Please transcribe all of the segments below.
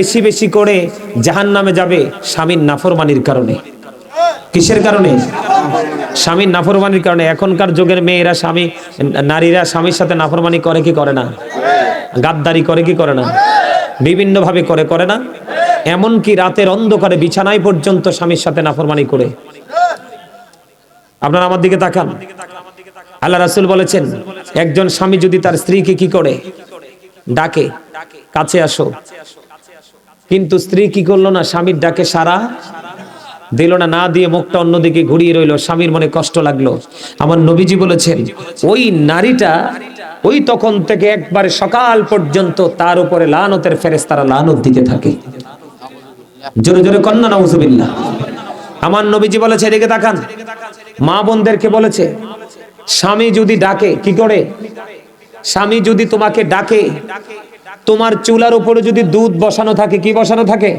বেশি বেশি করে জাহান নামে যাবে স্বামীর নাফরমানির কারণে। কিসের কারণে? স্বামীর নাফরমানির কারণে। এখনকার যুগের মেয়েরা স্বামী, নারীরা স্বামীর সাথে নাফরমানি করে কি করে না? গাদ্দারি করে কি করে না? বিভিন্ন ভাবে করে করে না? এমনকি রাতের অন্ধকারে বিছানায় পর্যন্ত স্বামীর সাথে নাফরমানি করে। আপনারা আমার দিকে তাকান। আল্লাহ রাসূল বলেছেন, একজন স্বামী যদি তার স্ত্রীকে কি করে? ডাকে, কাছে আসো। কিন্তু স্ত্রী কি করল না? স্বামীর ডাকে সারা দিল না না দিয়ে মুখটা অন্যদিকে ঘুরিয়ে রইল। স্বামীর মনে কষ্ট লাগল। আমার নবীজি বলেছেন, ওই নারীটা, ওই তখন থেকে একবারে সকাল পর্যন্ত তার উপরে লানতের ফেরেস তারা লানত দিতে থাকে। জোরে জোরে কন্যা, নাউজুবিল্লাহ। আমার নবীজি বলেছে, এদিকে তাকান। মা বোনদেরকে বলেছে, স্বামী যদি ডাকে, কি করে? স্বামী যদি তোমাকে ডাকে তোমার চুলার উপরে যদি দুধ বসানো থাকে, কি বসানো থাকে?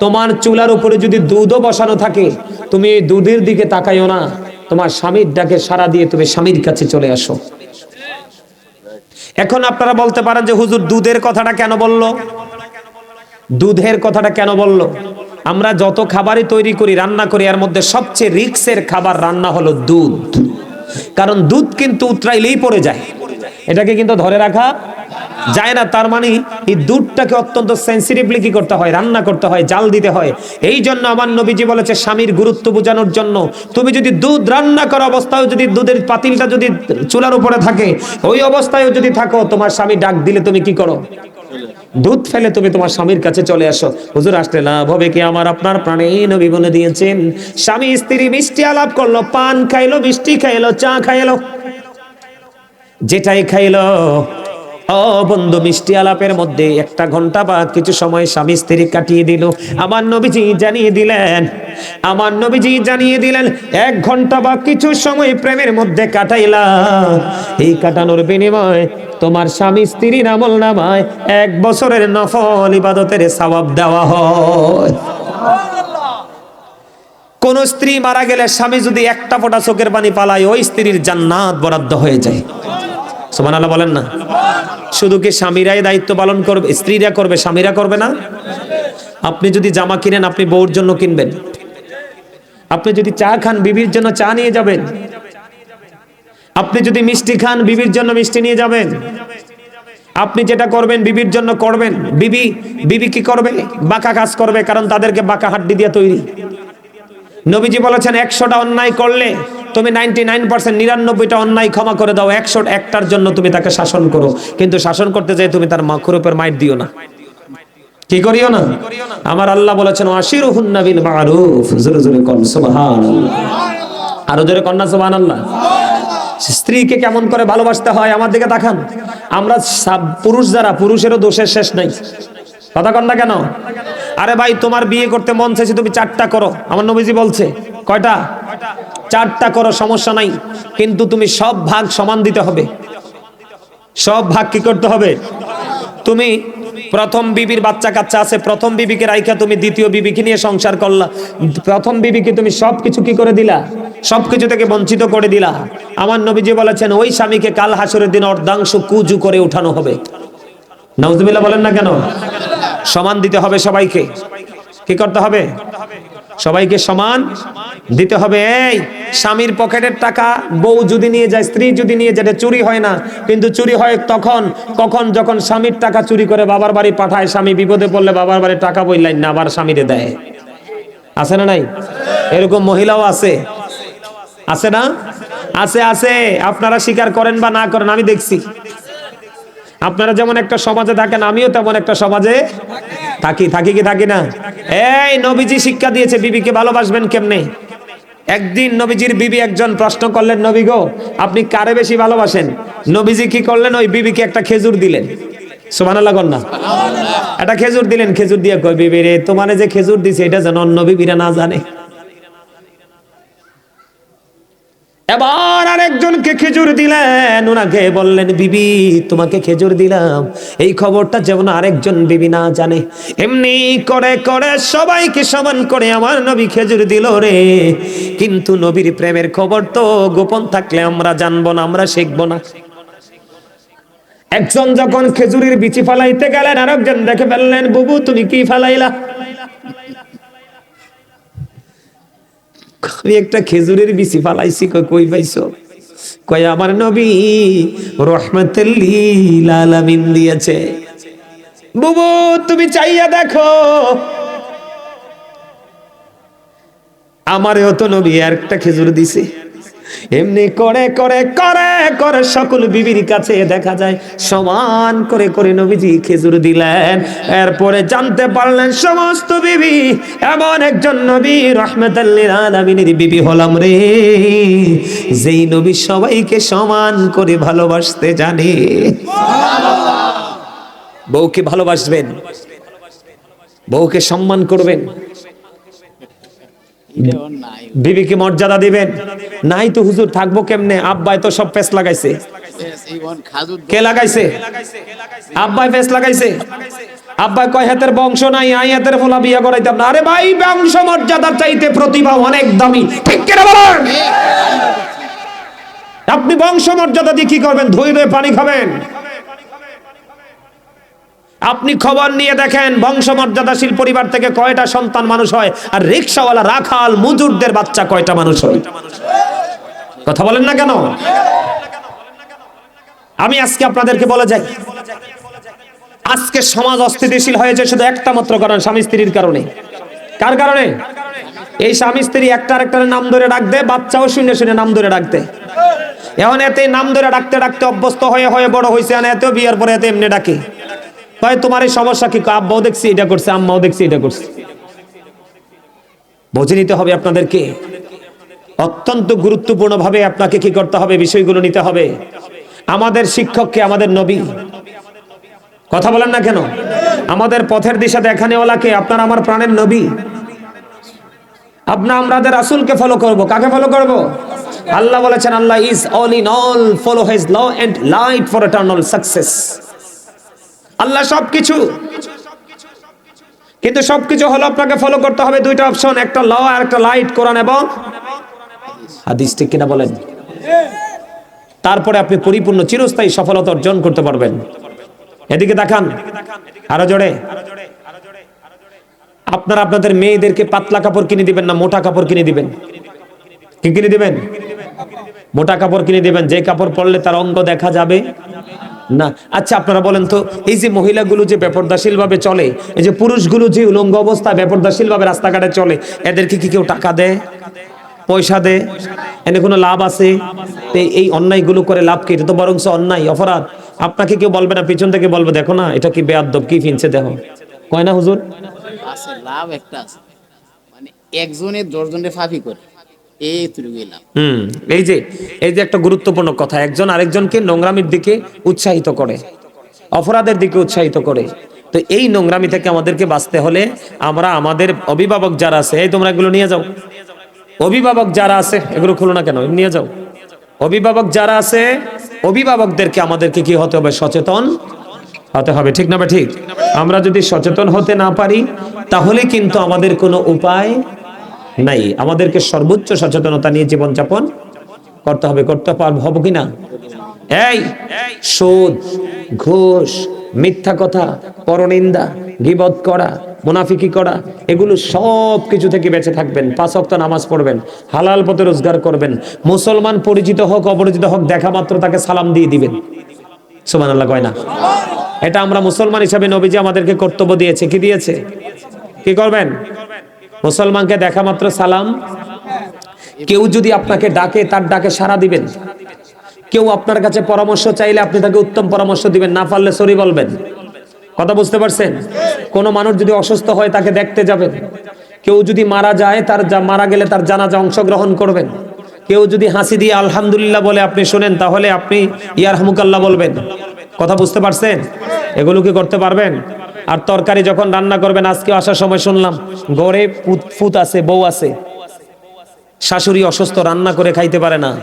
তোমার চুলার উপরে যদি দুধও বসানো থাকে, তুমি এই দুধের দিকে তাকাইও না। তোমার স্বামীর ডাকে সারা দিয়ে তুমি স্বামীর কাছে চলে আসো। এখন আপনারা বলতে পারেন যে, হুজুর, দুধের কথাটা কেন বলল? দুধের কথাটা কেন বলল? আমরা যত খাবারই তৈরি করি, রান্না করি, এর মধ্যে সবচেয়ে রিক্সের খাবার রান্না হলো দুধ। কারণ দুধ কিন্তু উতরাইলেই পড়ে যায়। এটাকে কিন্তু ধরে রাখা যায় না। তার মানে এই দুধটাকে অত্যন্ত সেন্সিটিভলি কি করতে হয়? রান্না করতে হয়, জাল দিতে হয়। এই জন্য আমার নবীজি বলেছে, স্বামীর গুরুত্ব বোঝানোর জন্য তুমি যদি দুধ রান্না করা অবস্থায় যদি দুধের পাতিলটা যদি চুলার উপরে থাকে, ওই অবস্থায়ও যদি থাকো, তোমার স্বামী ডাক দিলে তুমি কি করো? দুধ ফেলে তুমি তোমার স্বামীর কাছে চলে আসো। হুজুর, আসলে লাভ হবে কি? আমার আপনার প্রাণে নবী বলে দিয়েছেন, স্বামী স্ত্রী মিষ্টি আলাপ করল, পান খাইলো, মিষ্টি খাইলো, চা খাইলো। যেটাই খাইলো। বন্ধু, মিষ্টি আলাপের মধ্যে একটা ঘণ্টা বা কিছু সময় স্বামী স্ত্রী কাটিয়ে দিল। আমার নবীজি জানিয়ে দিলেন, আমার নবীজি জানিয়ে দিলেন, এক ঘণ্টা বা কিছু সময় প্রেমের মধ্যে কাটাইলাম এই কাটানোর বিনিময়ে তোমার স্বামী স্ত্রীর আমল নামায় এক বছরের নফল ইবাদতের সওয়াব দেওয়া হয়। কোন স্ত্রী মারা গেলে স্বামী যদি একটা ফোঁটা চোখের পানি পালায়, ওই স্ত্রীর জান্নাত বরাদ্দ হয়ে যায়। সুবহানাল্লাহ বলেন না। শুধু কি স্বামীরাই দায়িত্ব পালন করবে, স্ত্রীরা করবে, স্বামীরা করবে না? আপনি যদি জামা কিনেন, আপনি বউর জন্য কিনবেন। আপনি যদি চা খান, বিবির জন্য চা নিয়ে যাবেন। আপনি যদি মিষ্টি খান, বিবির জন্য মিষ্টি নিয়ে যাবেন। আপনি যেটা করবেন, বিবির জন্য করবেন। বিবি বিবি কি করবে? বাঁকা কাজ করবে, কারণ তাদেরকে বাঁকা হাড্ডি দিয়ে তৈরি। নবীজি বলেছেন, একশোটা অন্যায় করলে তুমি নাইনটি নাইন পার্সেন্ট নিরানব্বইটা অন্যায় ক্ষমা করে দাও, একশো একটার জন্য তুমি তাকে শাসন করো। কিন্তু শাসন করতে যাই তুমি তার মাখুর উপর মাইট দিও না। কি করিও না? আমার আল্লাহ বলেছেন আশির হুন্নাবিল মারুফ। জোরে জোরে কন, সুবহানাল্লাহ। আরও জোরে কন্যা সুবহানাল্লাহ। স্ত্রীকে কেমন করে ভালোবাসতে হয়, আমার দিকে তাকান। আমরা সাব- পুরুষ যারা, পুরুষেরও দোষের শেষ নাই। কথা কন না কেন? আরে ভাই, তোমার বিয়ে করতে মন চাইছে, তুমি চারটা করো। আমার নবীজি বলছে, কয়টা? চারটা করো, সমস্যা নাই। কিন্তু তুমি সব ভাগ সমান দিতে হবে। সব ভাগ কি করতে হবে? তুমি প্রথম বিবির বাচ্চা কাচ্চা আছে, প্রথম বিবিকে রাইখা তুমি দ্বিতীয় বিবিকে নিয়ে সংসার করলা। প্রথম বিবিকে তুমি সবকিছু কি করে দিলা? সব কিছু থেকে বঞ্চিত করে দিলা। আমার নবীজি বলেছেন, ওই স্বামীকে কাল হাসরের দিন অর্ধাংশ কুজু করে উঠানো হবে। নাউজুবিল্লাহ বলেন না কেন? সমান দিতে হবে সবাইকে। কি করতে হবে? সবাইকে সমান দিতে হবে, এই, স্বামীর পকেটের টাকা, বউ যদি নিয়ে যায়, স্ত্রী যদি নিয়ে যায় চুরি হয় না। কিন্তু চুরি হয় তখন, কখন যখন স্বামীর টাকা চুরি করে বাবার বাড়ি পাঠায়, স্বামী বিপদে পড়লে বাবার বাড়ি টাকা বইলাই না, আবার স্বামীরে দেয়। আছে না নাই? এরকম মহিলাও আছে। আছে না? আছে আছে। আপনারা স্বীকার করেন বা না করেন, আমি দেখছি। আপনারা যেমন একটা সমাজে থাকেন, আমিও তেমন একটা সমাজে থাকি। থাকি কি, থাকি না? এই, নবীজি শিক্ষা দিয়েছে, বিবিকে ভালোবাসবেন কেমনে? একদিন নবীজির বিবি একজন প্রশ্ন করলেন নবী গো আপনি কারে বেশি ভালোবাসেন? নবীজি কি করলেন? ওই বিবিকে একটা খেজুর দিলেন। সুবহানাল্লাহ একটা খেজুর দিলেন। খেজুর দিয়ে কই বিবি রে তোমারে যে খেজুর দিছে এটা যেন অন্য বিবিরা না জানে। এবার আরেকজনকে খেজুর দিলেন। ওনাকে বললেন, বিবি, তোমাকে খেজুর দিলাম। এই খবরটা যেমন আরেকজন বিবি না জানে, এমনি করে করে সবাইকে সমান করে আমার নবী খেজুর দিল রে। কিন্তু নবীর প্রেমের খবর তো গোপন থাকলে আমরা জানব না, আমরা শিখব না। একজন যখন খেজুরির বিচি ফালাইতে গেলেন, আরেকজন দেখে ফেললেন, বুবু, তুমি কি ফালাইলা? আমি একটা খেজুরের বিচি ফালাইছি কই পাইছো? কয়, আমার নবী রহমতুল্লিল দিয়েছে। বুবু, তুমি চাইয়া দেখো, আমারও তো নবী একটা খেজুর দিছে। এমনি করে করে করে করে সকল বিবির কাছে দেখা যায়। সমান করে করে নবীজি খেজুর দিলেন। এরপরে জানতে পারলেন সমস্ত বিবি, এমন একজন নবী, রহমতাল্লিল আলামিনের বিবি হলাম রে। যেই নবী সবাইকে সমান করে ভালোবাসতে জানে। বউকে ভালোবাসবেন, বউকে সম্মান করবেন। বিবিকে মর্যাদা দিবেন? নাই তো হুজুর থাকব কেমনে? আব্বাই তো সব পেস লাগাইছে। কে লাগাইছে? আব্বাই পেস লাগাইছে। আব্বাই কয় হাতের বংশ নাই আই হাতের ফোলা বিয়া করাইতাম না। আরে ভাই বংশ মর্যাদার চাইতে প্রতিভা অনেক দামি। ঠিক কেন বলেন? আপনি বংশ মর্যাদা দিয়ে কি করবেন? ধুয়ে পানি খাবেন। আপনি খবর নিয়ে দেখেন বংশমর্যাদাশীল পরিবার থেকে কয়টা সন্তান মানুষ হয়? আর রিক্সাওয়ালা রাখাল মজুরদের বাচ্চা কয়টা মানুষ হয়? কথা বলেন না কেন? আমি আজকে আপনাদেরকে বলে যাই। আজকে সমাজ অস্থিতিশীল হয়েছে, শুধু একটা মাত্র কারণ, স্বামী স্ত্রীর কারণে। কার কারণে? এই স্বামী স্ত্রী একটা আরেকটার নাম ধরে ডাক দেয়, বাচ্চাও শুনে শুনে নাম ধরে ডাক দেয়। এখন এতে নাম ধরে ডাকতে ডাকতে অভ্যস্ত হয়ে হয়ে বড় হয়েছে এতেও বিয়ের পরে এতে এমনি ডাকে। কয় তোমার এই সমস্যা কি? আব্বাও দেখছি, এটা করছে, আম্মাও দেখছি, এটা করছে। বুঝে নিতে হবে আপনাদেরকে। অত্যন্ত গুরুত্বপূর্ণ ভাবে আপনাকে কি করতে হবে, বিষয়গুলো নিতে হবে। আমাদের শিক্ষককে আমাদের নবী। কথা বলেন না কেন? আমাদের পথের দিশা দেখানেওয়ালাকে আপনার আমার প্রাণের নবী। আপনি আমাদের রাসূলকে ফলো করব। কাকে ফলো করব? আল্লাহ বলেছেন, Allah is all in all follow his law and light for eternal success Allah সবকিছু। কিন্তু সবকিছু হলো আপনাকে ফলো করতে হবে দুইটা অপশন একটা ল আর একটা লাইট কোরআন এবং হাদিস ঠিক কিনা বলেন। তারপরে আপনি পরিপূর্ণ চিরস্থায়ী সফলতা অর্জন করতে পারবেন। এদিকে দেখান, আরও জোরে। আপনারা আপনাদের মেয়েদেরকে পাতলা কাপড় কিনে দিবেন না, মোটা কাপড় কিনে দিবেন। কি কিনে দিবেন? মোটা কাপড় কিনে দিবেন। যে কাপড় পরলে তার অঙ্গ দেখা যাবে। না। আচ্ছা আপনারা বলেন তো, এই যে মহিলাগুলো যে বেপরদাশীল ভাবে চলে, এই যে পুরুষগুলো যে উলঙ্গ অবস্থায় বেপরদাশীল ভাবে রাস্তাঘাটে চলে, এদেরকে কি কেউ টাকা দেয়? পয়সা দেয়? এনে কোনো লাভ আছে? এই অন্যায়গুলো করে লাভ কি? এটা তো বরং অন্যায়, অপরাধ। আপনাকে কেউ বলবে না, পিছন থেকে বলবে, দেখো না, এটা কি বেয়াদ্দব কি ফিনছে, দেখো। কয় না হুজুর? আছে, লাভ একটা আছে। মানে একজনে দশজনে ফাফি করে। এই যে এই যে একটা গুরুত্বপূর্ণ কথা, একজন আরেকজনকে নোংরামির দিকে উৎসাহিত করে, অপরাধের দিকে উৎসাহিত করে। তো এই নোংরামি থেকে আমাদেরকে বাঁচতে হলে আমরা আমাদের অভিভাবক যারা আছে, এই তোমরা এগুলো নিয়ে যাও। অভিভাবক যারা আছে, এগুলো খুলো না কেন নিয়ে যাও। অভিভাবক যারা আছে, অভিভাবকদেরকে আমাদেরকে কি হতে হবে? সচেতন হতে হবে, ঠিক না ঠিক? আমরা যদি সচেতন হতে না পারি, তাহলে কিন্তু আমাদের কোনো উপায় নাই আমাদেরকে সর্বোচ্চ সচেতনতা নিয়ে জীবনযাপন করতে হবে। করতে পারব হব কিনা? এই সুদ ঘুষ মিথ্যা কথা পরনিন্দা গিবত করা মুনাফিকি করা এগুলো সব কিছু থেকে বেঁচে থাকবেন। পাঁচ ওয়াক্ত নামাজ পড়বেন হালাল পথে রোজগার করবেন। মুসলমান পরিচিত হোক অপরিচিত হোক দেখা মাত্র তাকে সালাম দিয়ে দিবেন। সুমান আল্লাহ কয় না? এটা আমরা মুসলমান হিসাবে নবীজি আমাদেরকে কর্তব্য দিয়েছে। কি দিয়েছে? কি করবেন? মুসলমানকে দেখা মাত্র সালাম। কেউ যদি আপনাকে ডাকে, তার ডাকে সাড়া দিবেন। কেউ আপনার কাছে পরামর্শ চাইলে আপনি তাকে উত্তম পরামর্শ দিবেন, না পারলে সরি বলবেন। কথা বুঝতে পারছেন? কোন মানুষ যদি অসুস্থ হয়, তাকে দেখতে যাবেন। কেউ যদি মারা যায়, তার মারা গেলে তার জানাজা অংশগ্রহণ করবেন। কেউ যদি হাসি দিয়ে আলহামদুলিল্লাহ বলে, আপনি শোনেন, তাহলে আপনি ইয়ার হামুকাল্লাহ বলবেন। কথা বুঝতে পারছেন? এগুলো কি করতে পারবেন? আর তরকারি যখন রান্না করবেন আজকে আসার সময় শুনলাম পুত- ফুত আছে বউ আছে। শাশুড়ি অসুস্থ রান্না করে খাইতে পারে না।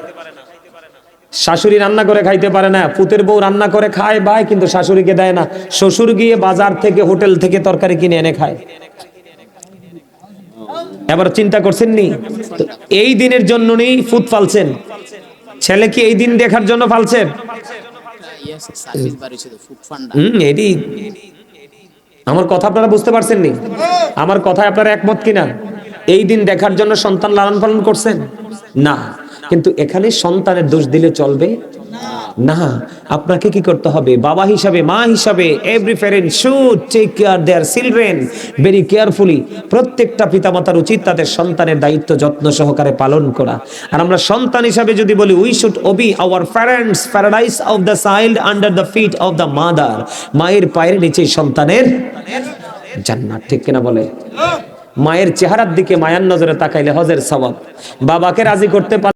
শাশুড়ি রান্না করে খাইতে পারে না পুতের বউ রান্না করে খায় বাই কিন্তু শাশুড়িকে দেয় না। শ্বশুর গিয়ে বাজার থেকে হোটেল থেকে তরকারি কিনে এনে খায়। এবার চিন্তা করছেন নি? এই দিনের জন্য নেই ফুট ফালছেন। ছেলে কি এই দিন দেখার জন্য ফালছেন? হুম এটি আমার কথা আপনারা বুঝতে পারছেন নি আমার কথায় আপনারা একমত কিনা? এই দিন দেখার জন্য সন্তান লালন পালন করছেন? না। কিন্তু এখানে সন্তানের দোষ দিলে চলবে? না, আপনাকে কি করতে হবে? বাবা হিসাবে, মা হিসাবে every parent should take care their children very carefully প্রত্যেকটা পিতামাতার উচিত তাদের সন্তানের দায়িত্ব যত্ন সহকারে পালন করা। আর আমরা সন্তান হিসাবে যদি বলি we should obey our parents paradise of the child under the feet of the mother মায়ের পায়ের নিচে সন্তানের জান্নাত, ঠিক কিনা বলে? মায়ের চেহারার দিকে মায়ার নজরে তাকাইলে হজের সবাব বাবাকে রাজি করতে